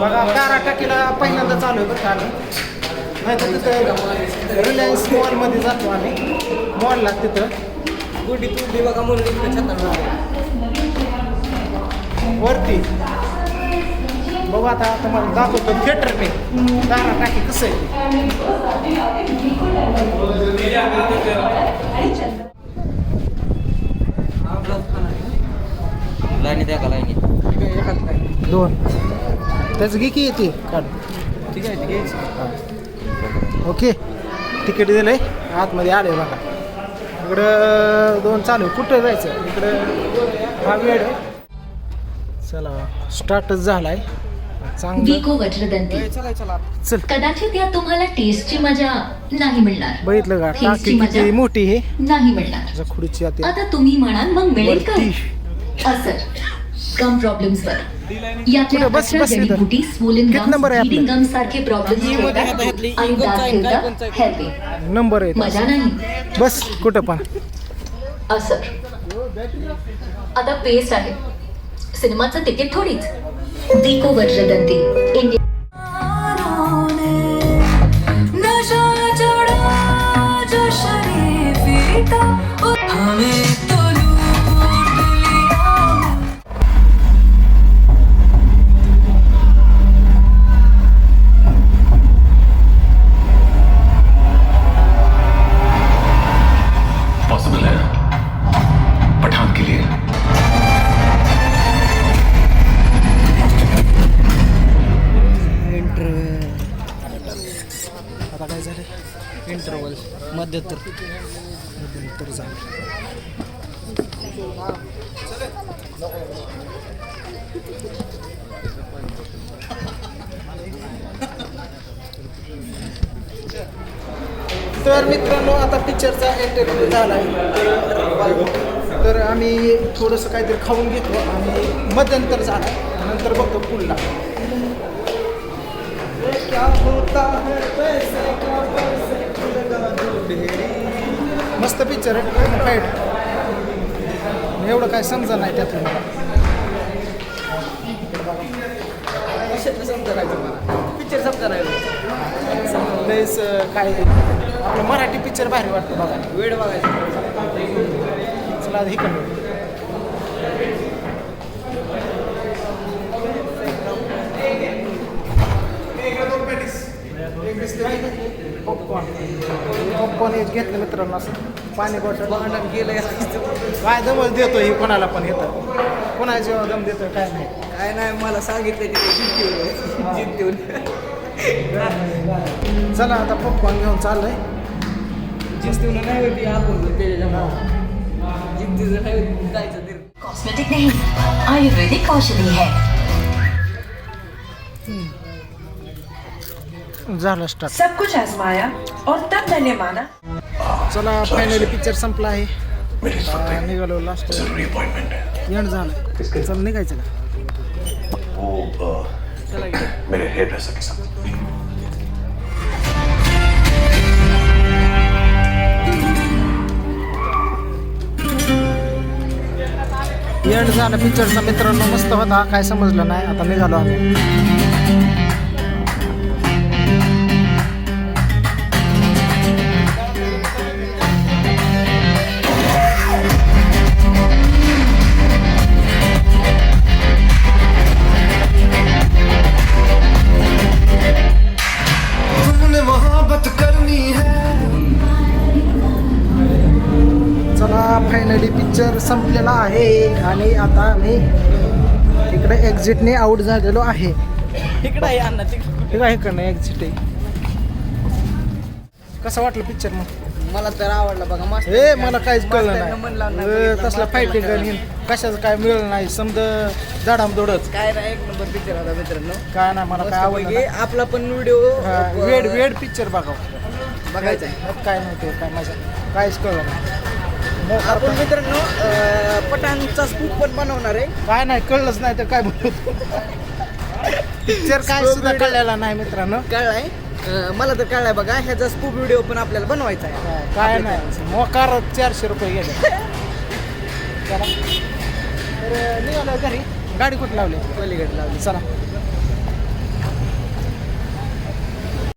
बघा तारा टाकीला पहिल्यांदा चालू आहे बरं का नाही तर तिथं रिलायन्स मॉलमध्ये जातो आम्ही. मॉलला तिथं. गुडी तुडी बघा छतात वरती. बघू आता तुम्हाला दाखवतो. थिएटरने तारा टाकी कसं आहे. लाईनी द्या का लाईनी? दोन. त्याचं घे की येते काढ. ठीक आहे ठीक आहे. ओके. तिकीट दिलंय. आतमध्ये आले बघा. इकडं दोन चालू आहे. कुठं जायचं? इकडं हा वेळ आहे. चला स्टार्टच झालाय. चांगलं. विको वज्रदंती चला चला. चल. कदाचित या तुम्हाला टेस्टची मजा नाही मिळणार. बघितलं का? टाकी मोठी आहे. नाही मिळणार. आते आता तुम्ही म्हणाल मग मिळेल का? वरती. कम प्रॉब्लेम्स वर यातल्या अठरा. जडीबुटी आपलं? gums सारखे प्रॉब्लेम्स आणि? हेल्दी नंबर आहे? मजा. नाही. बस कुठं पण. असर आता पेस्ट आहे. सिनेमाचं तिकीट थोडीच. विको वज्रदंती इंडिया मध्यंतर तर. झालं तर मित्रांनो आता पिक्चरचा एंटरटेनमेंट झाला आहे तर आम्ही थोडंसं काहीतरी खाऊन घेतो आणि मध्यंतर झालं नंतर बघतो पुढला. क्या होता है पैसे का पैसे? मस्त पिक्चर आहे. एवढं काय समजा नाही मला पिक्चर समजा काय आपलं मराठी पिक्चर भारी वाटतं बघा. वेळ बघायचं. चला आता इकडं एक घेतलं मित्रांनो असं. पाणी बॉटल भांडण गेलंय काय दमच देतो ही कोणाला पण येतं कोणाला जेव्हा दम देतो काय नाही. काय नाही मला सांगितलं देऊन जिद्द देऊन चला आता पॉपकॉर्न घेऊन चाललंय. देऊन नाही होती आपण त्याच्या जिद्दीचं नाही होती जायचं ते. कॉस्मेटिक नहीं आयुर्वेदिक औषधि है. झालं स्टार्ट सब कुछ आजमाया और तब मैंने माना। चला फायनली पिक्चर संपला आहे. आता निघालो लास्ट जरूरी अपॉइंटमेंट है। एंड झालं. चल निघायचं का? वो अ, मेरे हेयर ड्रेसर के साथ। एंड झालं पिक्चरचा मित्रांनो. मस्त होता. काय समजलं नाही. आता निघालो आम्ही. फायनली पिक्चर संपलेला आहे आणि आता आम्ही इकडे एक्झिटने आउट झालेलो आहे. तिकडं आहे अण्णा तिकडं. ठीक आहे इकडनं एक्झिट आहे? कसं वाटलं पिक्चर मग? मला तर आवडला बघा मस्त हे मला काहीच कळलं नाही. नाही तसला फायटिंग. कशाचं काय मिळलं नाही. समज दाडाम दोडच काय नाही एक नंबर पिक्चर होता मित्रांनो. काय नाही मला काय आवडलं नाही. आपला पण व्हिडिओ वेड वेड पिक्चर बघावं बघायचा काय नव्हते काय मजा काहीच कळलं नाही. आपण मित्रांनो अं, पठाणचा स्कूप पण बनवणार आहे. काय नाही कळलंच नाही तर काय बोलतो पिक्चर काय सुद्धा कळलेला नाही मित्रांनो. कळलाय. अं, मला तर कळलाय बघा ह्याचा स्कूप व्हिडिओ पण आपल्याला बनवायचा आहे. काय नाही. मोकार चारशे रुपये गेले. चला. तर निघालो घरी. गाडी कुठे लावली? पलीकडे लावली. चला.